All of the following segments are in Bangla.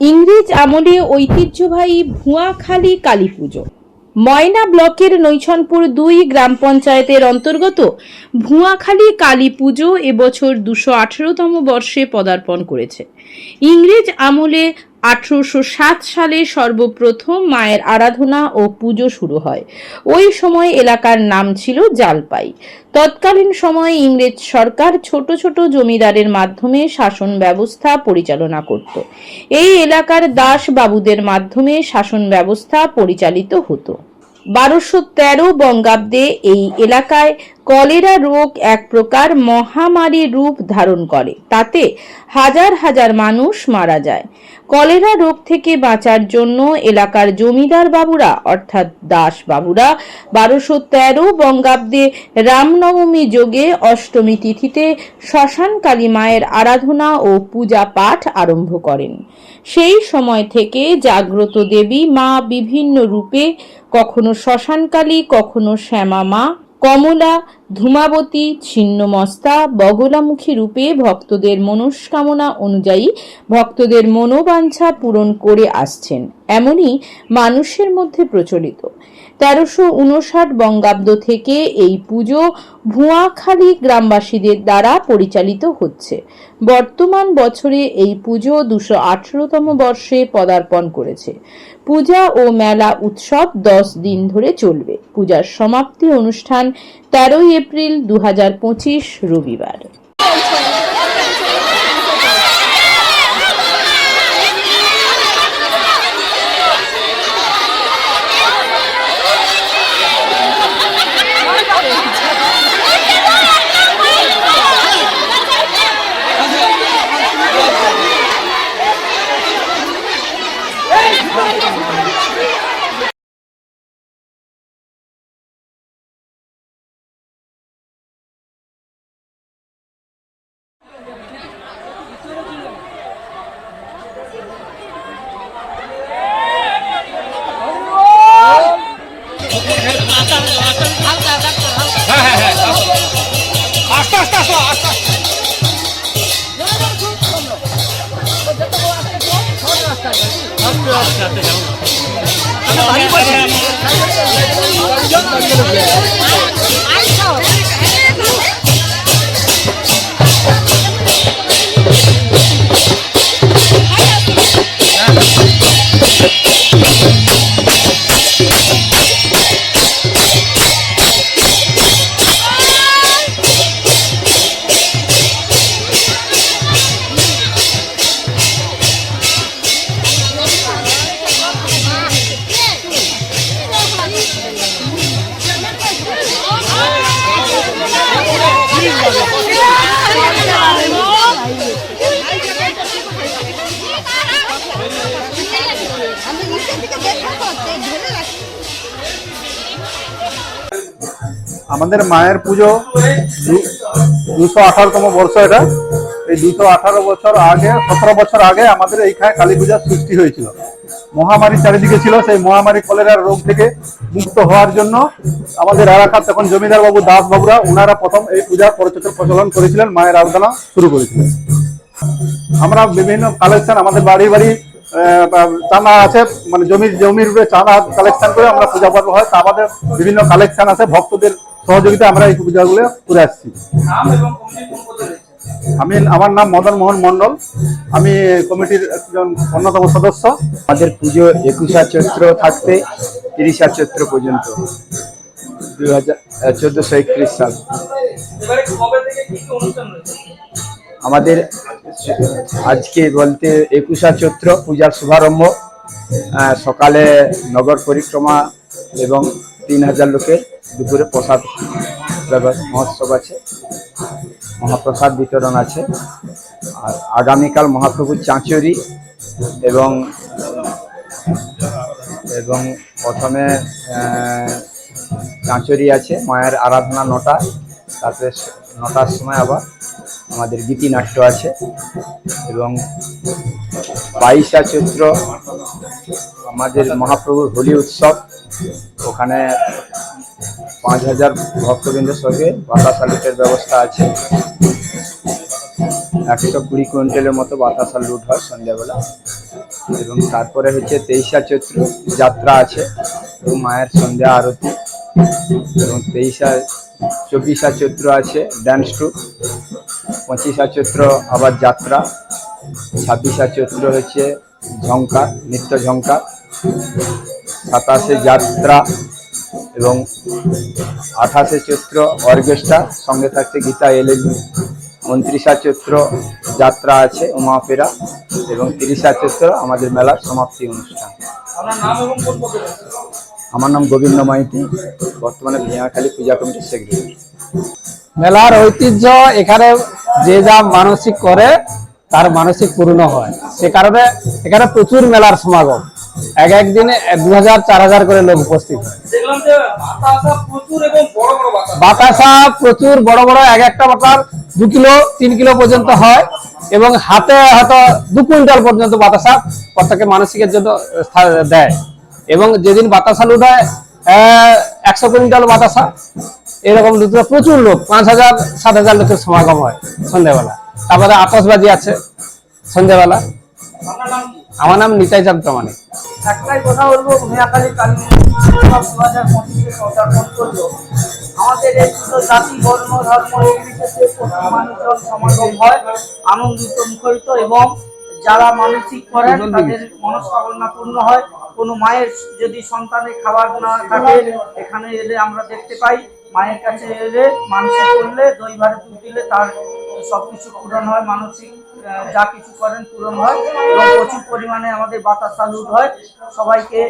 ইংরেজ আমলে ঐতিহ্যবাহী ভুয়াখালী কালী পুজো। ময়না ব্লকের নৈছনপুর দুই গ্রাম পঞ্চায়েতের অন্তর্গত ভুয়াখালী কালী পুজো এবছর দুশো আঠেরোতম বর্ষে পদার্পণ করেছে। ইংরেজ আমলে আঠারোশো সাত সালে সর্বপ্রথম মায়ের আরাধনা ও পুজো শুরু হয়। ওই সময় এলাকার নাম ছিল জালপাই। তৎকালীন সময়ে ইংরেজ সরকার ছোট ছোট জমিদারের মাধ্যমে শাসন ব্যবস্থা পরিচালনা করত। এই এলাকার দাস বাবুদের মাধ্যমে শাসন ব্যবস্থা পরিচালিত হতো। বারোশো তেরো বঙ্গাব্দে এই এলাকায় কলেরা রোগ এক প্রকার মহামারী রূপ ধারণ করে। তাতে হাজার হাজার মানুষ মারা যায়। কলেরা রোগ থেকে বাঁচার জন্য এলাকার জমিদার বাবুরা, অর্থাৎ দাস বাবুরা, বারোশো তেরো বঙ্গাব্দে রামনবমী যোগে অষ্টমী তিথিতে শ্মশান কালী মায়ের আরাধনা ও পূজা পাঠ আরম্ভ করেন। সেই সময় থেকে জাগ্রত দেবী মা বিভিন্ন রূপে কখনো শ্মশানকালী কখনো শ্যামা মা, কমলা ধূমাবতী, ছিন্নমস্তা, বগলামুখী রূপে ভক্তদের মনস্কামনা অনুযায়ী ভক্তদের মনোবাঞ্ছা পূরণ করে আসছেন। এমনই মানুষের মধ্যে প্রচলিত। তেরোশো উনষাট বঙ্গাব্দ থেকে এই পুজো ভুয়াখালী গ্রামবাসীদের দ্বারা পরিচালিত হচ্ছে। বর্তমান বছরে এই পুজো দুশো আঠেরোতম বর্ষে পদার্পণ করেছে। পূজা ও মেলা উৎসব দশ দিন ধরে চলবে। পূজার সমাপ্তি অনুষ্ঠান তেরোই এপ্রিল দুহাজার পঁচিশ রবিবার। আমি আমাদের মায়ের পুজো দুশো আঠারোতম বর্ষ এটা। এই দুশো আঠারো বছর আগে, সতেরো বছর আগে আমাদের এইখানে কালী পূজার সৃষ্টি হয়েছিল। মহামারী চারিদিকে ছিল, সেই মহামারী কলেরার রোগ থেকে মুক্ত হওয়ার জন্য আমাদের এলাকার তখন জমিদার বাবু, দাস বাবুরা ওনারা প্রথম এই পূজার প্রচলিত প্রচলন করেছিলেন, মায়ের আরাধনা শুরু করেছিলেন। আমরা বিভিন্ন কালেকশন আমাদের বাড়ি বাড়ি চাঁদা আছে মানে জমির জমির উপরে চাঁদা কালেকশন করে আমরা পূজা পর্ব হয়। তা আমাদের বিভিন্ন কালেকশন আছে, ভক্তদের সহযোগিতা আমরা এই পূজাগুলো করে আসছি। আমি, আমার নাম মদন মোহন মন্ডল। আমি কমিটির একজন অন্যতম সদস্য। আমাদের পুজো একুশা চৈত্র থাকতে তিরিশা চৈত্র পর্যন্ত। দুই হাজার চোদ্দশো একত্রিশ সাল। আমাদের আজকে বলতে একুশা চৈত্র পূজার শুভারম্ভ সকালে নগর পরিক্রমা এবং তিন হাজার লোকের দুপুরে প্রসাদ মহোৎসব আছে, মহাপ্রসাদ বিতরণ আছে, আর আগামীকাল মহাপ্রভুর চাঁচরি এবং এবং প্রথমে চাঁচরি আছে, মায়ের আরাধনা নটা, তারপরে নটার সময় আবার আমাদের গীতিনাট্য আছে এবং বাইশা চৈত্র আমাদের মহাপ্রভুর হোলি উৎসব, ওখানে পাঁচ হাজার ভক্তবৃন্দের সঙ্গে বাতাসা লুটের ব্যবস্থা আছে। একশো কুড়ি কুইন্টালের মতো বাতাসা লুট হয় সন্ধ্যাবেলা। এবং তারপরে হচ্ছে তেইশা চৈত্র যাত্রা আছে এবং মায়ের সন্ধ্যা আরতি। এবং তেইশা, চব্বিশা চৈত্র আছে ড্যান্স ট্রুপ পঁচিশা চৈত্র আবার যাত্রা। ছাব্বিশা চৈত্র হচ্ছে ঝঙ্কার নৃত্য ঝঙ্কার সাতাশে যাত্রা এবং আঠাশে চৈত্র অর্কেস্ট্রা, সঙ্গে থাকছে গীতা এলএলবি। উনত্রিশা চৈত্র যাত্রা আছে উমাপেরা এবং তিরিশা চৈত্র আমাদের মেলার সমাপ্তি অনুষ্ঠান? আমার নাম গোবিন্দ মাইতি, বর্তমানে ভিয়াখালী পূজা কমিটির সেক্রেটারি। মেলার ঐতিহ্য এখানে যে যা মানসিক করে, তার মানসিক পূর্ণ হয়। সে কারণে এখানে প্রচুর মেলার সমাগম। এক একদিনে দু হাজার চার হাজার করে লোক উপস্থিত। বাতাসা প্রচুর, বড় বড় বাতাসা বাতাসা এক একটা বাতার দু কিলো, তিন কিলো পর্যন্ত হয় এবং হাতে হয়তো দু কুইন্টাল পর্যন্ত বাতাসা প্রত্যেকে মানসিকের জন্য দেয়। এবং যেদিন বাতাসা লুট হয় একশো কুইন্টাল বাতাসা। এরকম দুটো প্রচুর লোক পাঁচ হাজার সাত হাজার লোকের সমাগম হয় সন্ধ্যেবেলা। তারপরে আতসবাজি আছে সন্ধ্যেবেলা। আমার নাম নিতাই চাঁদ প্রামাণিক একটাই কথা বলব ভূয়াখালী কালী দু হাজার পঁচিশে পদার্পণ করল। আমাদের এই দুটো জাতি বর্ণ ধর্ম নির্বিশেষে মানুষজন সমাগম হয় আনন্দিত মুখরিত এবং যারা মানসিক করেন তাদের মনস্কামনা পূর্ণ হয়। কোনো মায়ের যদি সন্তানের খাবার না থাকে এখানে এলে আমরা দেখতে পাই মায়ের কাছে এলে মানসিক করলে দই ভারে দুধ দিলে তার সবকিছু পূরণ হয় মানসিক যা কিছু করেন পূরণ হয় এবং প্রচুর পরিমাণে আমাদের বাতাস সালুট হয়। সবাইকে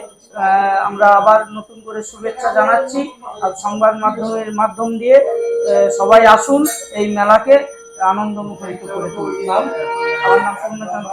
আমরা আবার নতুন করে শুভেচ্ছা জানাচ্ছি। আর সংবাদ মাধ্যমের মাধ্যম দিয়ে সবাই আসুন এই মেলাকে আনন্দ মুখরিত করে তুলুন। আমার নাম সৌম্যচন্দ্র।